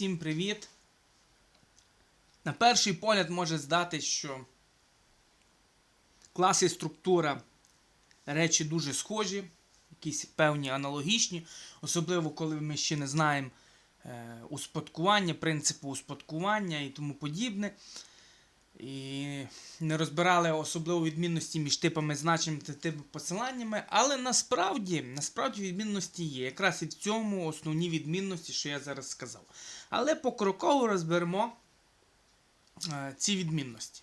Всім привіт! На перший погляд може здатись, що клас і структура речі дуже схожі, якісь певні аналогічні, особливо коли ми ще не знаємо е, успадкування, принципу успадкування і тому подібне. І не розбирали особливо відмінності між типами значень та типами посиланнями, але насправді, насправді відмінності є. Якраз і в цьому основні відмінності, що я зараз сказав. Але покроково розберемо е, ці відмінності.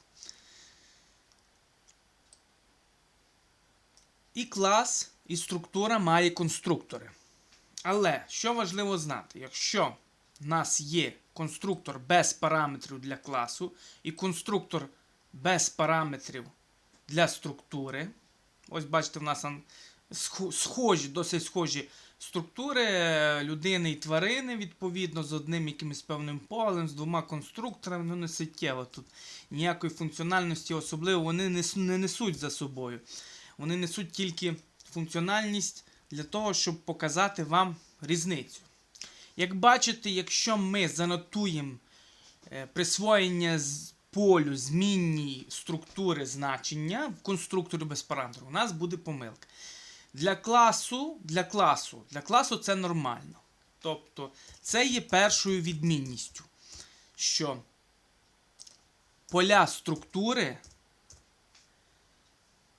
І клас, і структура має конструктори. Але що важливо знати, якщо в нас є конструктор без параметрів для класу і конструктор без параметрів для структури. Ось бачите, в нас схожі, досить схожі структури е, людини і тварини, відповідно, з одним якимось певним полем, з двома конструкторами, ну не суттєво тут. Ніякої функціональності особливо вони не несуть за собою. Вони несуть тільки функціональність для того, щоб показати вам різницю. Як бачите, якщо ми занотуємо е, присвоєння полю змінній структури значення в конструкторі без параметрів, у нас буде помилка. Для класу, для класу, для класу це нормально. Тобто, це є першою відмінністю, що поля структури,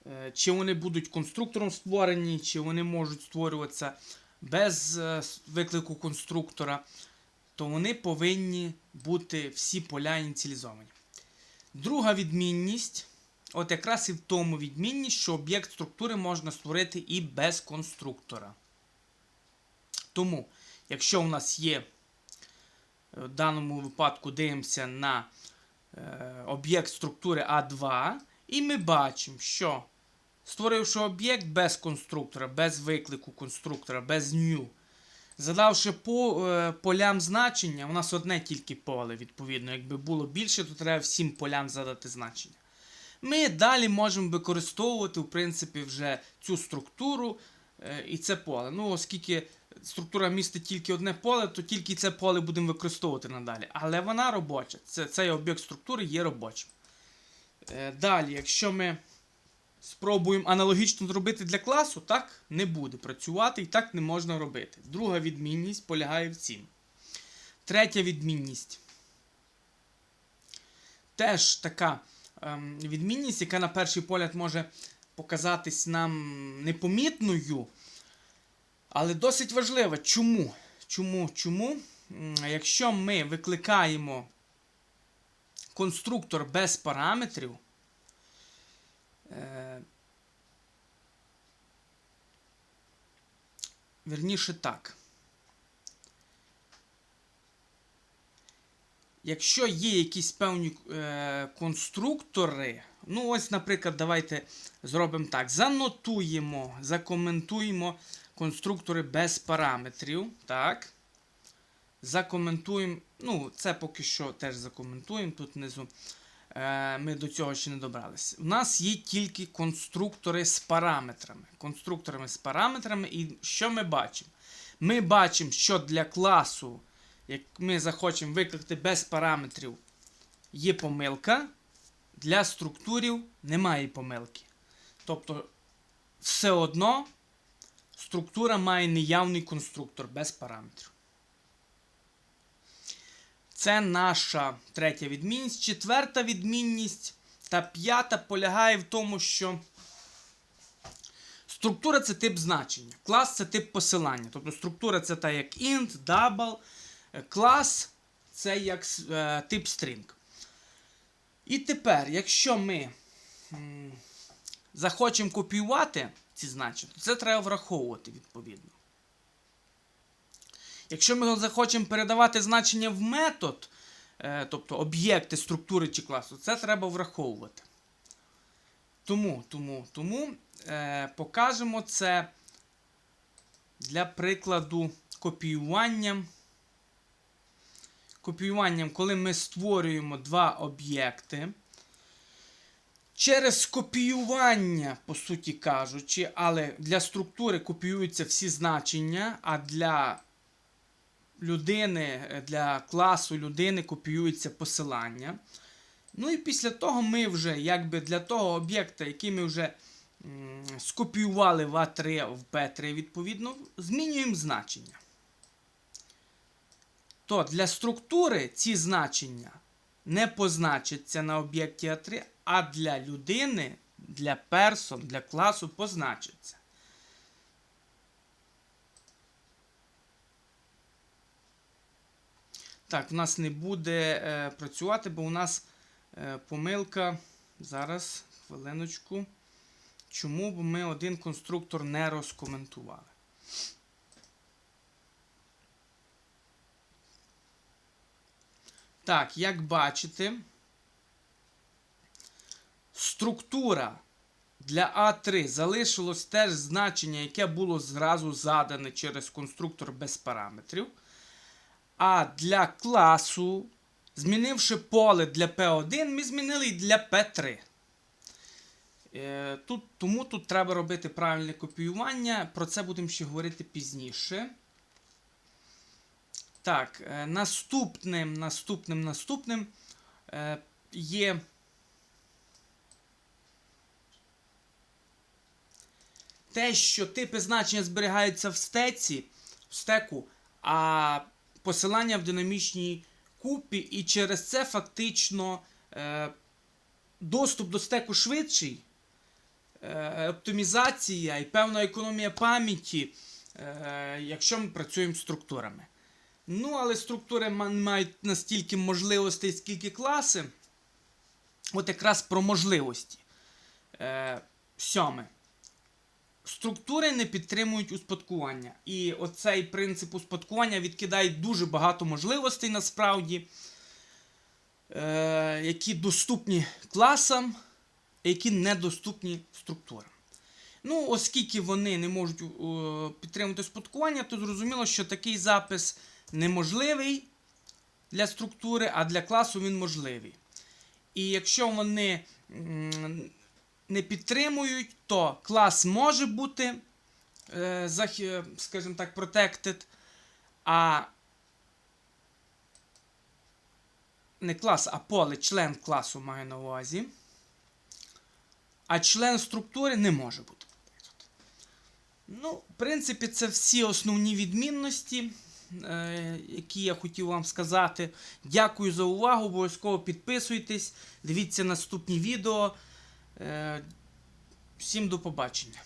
е, чи вони будуть конструктором створені, чи вони можуть створюватися без е, виклику конструктора, то вони повинні бути всі поля ініціалізовані. Друга відмінність, от якраз і в тому відмінність, що об'єкт структури можна створити і без конструктора. Тому, якщо у нас є, е, в даному випадку дивимося на е, об'єкт структури А2, і ми бачимо, що створивши об'єкт без конструктора, без виклику конструктора, без new, задавши по е, полям значення, у нас одне тільки поле, відповідно. Якби було більше, то треба всім полям задати значення. Ми далі можемо використовувати, в принципі, вже цю структуру е, і це поле. Ну, оскільки структура містить тільки одне поле, то тільки це поле будемо використовувати надалі. Але вона робоча. Це, цей об'єкт структури є робочим. Е, далі, якщо ми спробуємо аналогічно зробити для класу, так не буде працювати і так не можна робити. Друга відмінність полягає в цім. Третя відмінність. Теж така ем, відмінність, яка на перший погляд може показатись нам непомітною, але досить важлива. Чому? Чому? Чому? Якщо ми викликаємо конструктор без параметрів, Е, Вірніше так. Якщо є якісь певні е, конструктори, ну ось, наприклад, давайте зробимо так. Занотуємо, закоментуємо конструктори без параметрів. Так. Закоментуємо. Ну, це поки що теж закоментуємо тут внизу. Е, ми до цього ще не добралися. У нас є тільки конструктори з параметрами. Конструкторами з параметрами, і що ми бачимо? Ми бачимо, що для класу, як ми захочемо викликати без параметрів, є помилка. Для структурів немає помилки. Тобто, все одно структура має неявний конструктор без параметрів. Це наша третя відмінність. Четверта відмінність та п'ята полягає в тому, що структура це тип значення. Клас це тип посилання. Тобто структура це та як int, double, е, клас це як е, тип string. І тепер, якщо ми м, захочемо копіювати ці значення, то це треба враховувати відповідно. Якщо ми захочемо передавати значення в метод, е, тобто об'єкти структури чи класу, це треба враховувати. Тому, тому, тому е, покажемо це для прикладу копіюванням. Копіюванням, коли ми створюємо два об'єкти. Через копіювання, по суті кажучи, але для структури копіюються всі значення, а для людини, е, для класу людини копіюється посилання. Ну і після того ми вже, якби для того об'єкта, який ми вже скопіювали в А3 в P3, відповідно, змінюємо значення. То для структури ці значення не позначаться на об'єкті А3, а для людини, для персон, для класу позначаться. Так, в нас не буде е, працювати, бо у нас е, помилка. Зараз, хвилиночку. Чому б ми один конструктор не розкоментували? Так, як бачите, структура для А3 залишилось теж значення, яке було зразу задане через конструктор без параметрів. А для класу, змінивши поле для P1, ми змінили і для P3. Е, Тут, тому тут треба робити правильне копіювання. Про це будемо ще говорити пізніше. Так, е, наступним, наступним, наступним е, є. Те, що типи значення зберігаються в стеці, в стеку, а посилання в динамічній купі, і через це фактично е, доступ до стеку швидший, е, оптимізація і певна економія пам'яті, е, якщо ми працюємо з структурами. Ну, але структури мають настільки можливостей, скільки класи. От якраз про можливості. Е, сьоме. Структури не підтримують успадкування. І оцей принцип успадкування відкидає дуже багато можливостей насправді, е, які доступні класам, які недоступні структурам. Ну, оскільки вони не можуть е, підтримувати успадкування, то зрозуміло, що такий запис неможливий для структури, а для класу він можливий. І якщо вони не підтримують, то клас може бути, е, захи- скажімо так, protected, а не клас, а поле, член класу маю на увазі. А член структури не може бути. Ну, в принципі, це всі основні відмінності, е, які я хотів вам сказати. Дякую за увагу. Обов'язково підписуйтесь, дивіться наступні відео. Е, Всім до побачення.